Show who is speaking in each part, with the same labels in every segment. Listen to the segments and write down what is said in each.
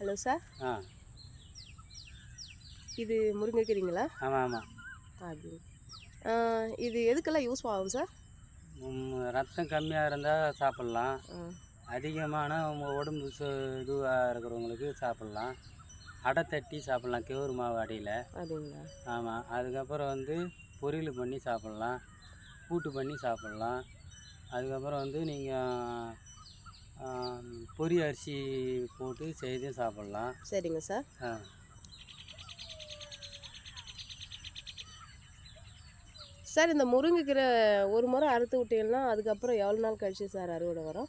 Speaker 1: Hello sir.
Speaker 2: ஆ.
Speaker 1: இது முருங்கைக்கீரைங்களா?
Speaker 2: ஆமாம் ஆமாம்
Speaker 1: அது. இது எதுக்கெல்லாம் யூஸ் ஆகும் சார்?
Speaker 2: ரத்தம் கம்மியாக இருந்தால் சாப்பிட்லாம். அதிகமான உடம்பு சு இதுவாக இருக்கிறவங்களுக்கு சாப்பிட்லாம். அடை தட்டி சாப்பிட்லாம் கேவுரு மாவு அடையில்.
Speaker 1: அப்படிங்களா?
Speaker 2: ஆமாம் அதுக்கப்புறம் வந்து பொரியல் பண்ணி சாப்பிட்லாம். கூட்டு பண்ணி சாப்பிட்லாம். அதுக்கப்புறம் வந்து நீங்கள் பொரி அரிசி போட்டு செய்து சாப்பிட்லாம்.
Speaker 1: சரிங்க சார்.
Speaker 2: ஆ.
Speaker 1: சார் இந்த முருங்கைக்கீரை ஒரு முறை அறுத்து விட்டீங்கன்னா அதுக்கப்புறம் எவ்வளோ நாள் கழிச்சு சார் அறுவடை வரும்?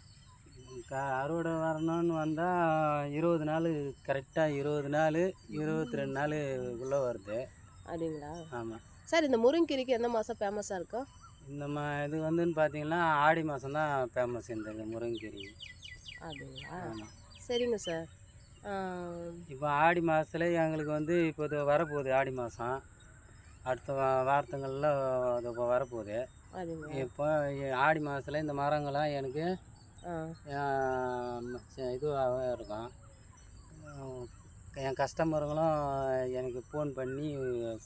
Speaker 2: அறுவடை வரணும்னு வந்தால் இருபது நாள் கரெக்டாக இருபது நாள் இருபத்தி ரெண்டு நாளுக்குள்ளே வருது.
Speaker 1: அப்படிங்களா?
Speaker 2: ஆமாம்
Speaker 1: சார் இந்த முருங்கைக்கீரைக்கு எந்த மாதம் ஃபேமஸாக இருக்கும்?
Speaker 2: இந்த மா இது வந்துன்னு பார்த்தீங்கன்னா ஆடி மாதம் தான் ஃபேமஸ் இந்த முருங்கீரை.
Speaker 1: அப்படிங்களா?
Speaker 2: ஆமாம்
Speaker 1: சரிங்க சார்.
Speaker 2: இப்போ ஆடி மாதத்துல எங்களுக்கு வந்து இப்போ இது வரப்போகுது ஆடி மாதம் அடுத்த வா வாரத்துங்களில் அது இப்போ வரப்போகுது. இப்போ ஆடி மாதத்துல இந்த மரங்கள்லாம் எனக்கு
Speaker 1: ஆ.
Speaker 2: இதுவாக இருக்கும். என் கஸ்டமருங்களும் எனக்கு ஃபோன் பண்ணி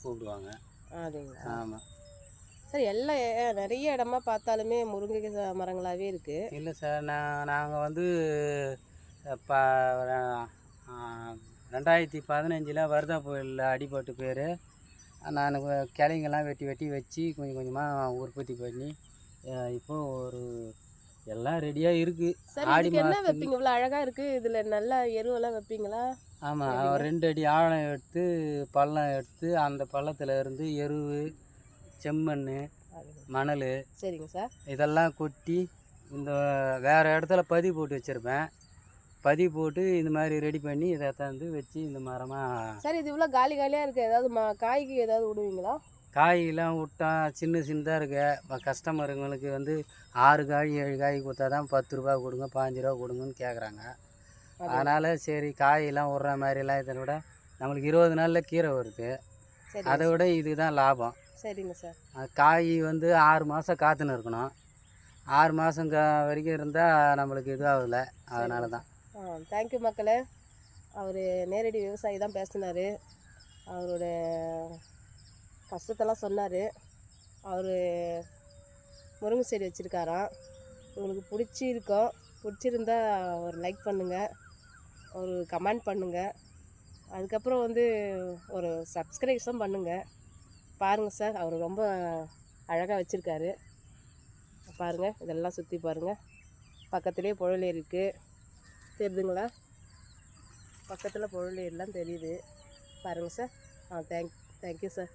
Speaker 2: கூப்பிடுவாங்க. ஆமாம்
Speaker 1: சார் எல்லா எ- நிறைய இடமா பார்த்தாலுமே முருங்கை மரங்களாகவே இருக்குது
Speaker 2: இல்லை சார் நான் நாங்கள் வந்து இப்போ ரெண்டாயிரத்தி பதினஞ்சில் வருதா புயலில் அடிபட்டு பேர் நான் கிளைங்கெல்லாம் வெட்டி வெட்டி வச்சு கொஞ்சம் கொஞ்சமாக உற்பத்தி பண்ணி அஹ், இப்போ ஒரு எல்லாம் ரெடியாக இருக்குது ஆடி
Speaker 1: என்ன வைப்பீங்க? இவ்வளோ அழகாக இருக்குது இதில் நல்லா எருவெல்லாம் வைப்பீங்களா?
Speaker 2: ஆமாம் ரெண்டு அடி ஆழம் எடுத்து பள்ளம் எடுத்து அந்த பள்ளத்தில் இருந்து எருவு செம்மண் மணல்.
Speaker 1: சரிங்க சார்.
Speaker 2: இதெல்லாம் கொட்டி இந்த வேறு இடத்துல பதிவு போட்டு வச்சுருப்பேன். பதிவு போட்டு இந்த மாதிரி ரெடி பண்ணி இதை தந்து வச்சு இந்த மரமாக
Speaker 1: சார் இது இவ்வளோ காலி காலியாக இருக்குது ஏதாவது மா காய்க்கு ஏதாவது விடுவீங்களா?
Speaker 2: காயெல்லாம் விட்டா சின்ன சின்னதாக இருக்கு. இப்போ கஸ்டமருங்களுக்கு வந்து ஆறு காய் ஏழு காய் கொடுத்தா தான் பத்து ரூபா கொடுங்க பாஞ்சு ரூபா கொடுங்கன்னு கேட்குறாங்க அதனால் சரி காயெல்லாம் விட்ற மாதிரிலாம் இதை விட நம்மளுக்கு இருபது நாளில் கீரை வருது. அதை விட இதுதான் லாபம்.
Speaker 1: சரிங்க சார்.
Speaker 2: காய் வந்து ஆறு மாதம் காத்துன்னு இருக்கணும். ஆறு மாதம் வரைக்கும் இருந்தால் நம்மளுக்கு இது ஆகல அதனால தான்.
Speaker 1: ஆ தேங்க்யூ மக்களே. அவர் நேரடி விவசாயி தான் பேசினார். அவரோட கஷ்டத்தெல்லாம் சொன்னார். அவர் முருங்கை செடி வச்சுருக்காராம். உங்களுக்கு பிடிச்சிருக்கோம். பிடிச்சிருந்தா ஒரு லைக் பண்ணுங்கள் ஒரு கமெண்ட் பண்ணுங்கள் அதுக்கப்புறம் வந்து ஒரு சப்ஸ்கிரைப்ஸும் பண்ணுங்கள் பாருங்கள் சார் அவர் ரொம்ப அழகாக வச்சுருக்காரு. பாருங்கள் இதெல்லாம் சுற்றி பாருங்கள் பக்கத்துலேயே புழலேரி இருக்குது தெரியுதுங்களா பக்கத்தில் புழலேரிலாம் தெரியுது. பாருங்கள் சார். ஆ தேங்க் தேங்க்யூ சார்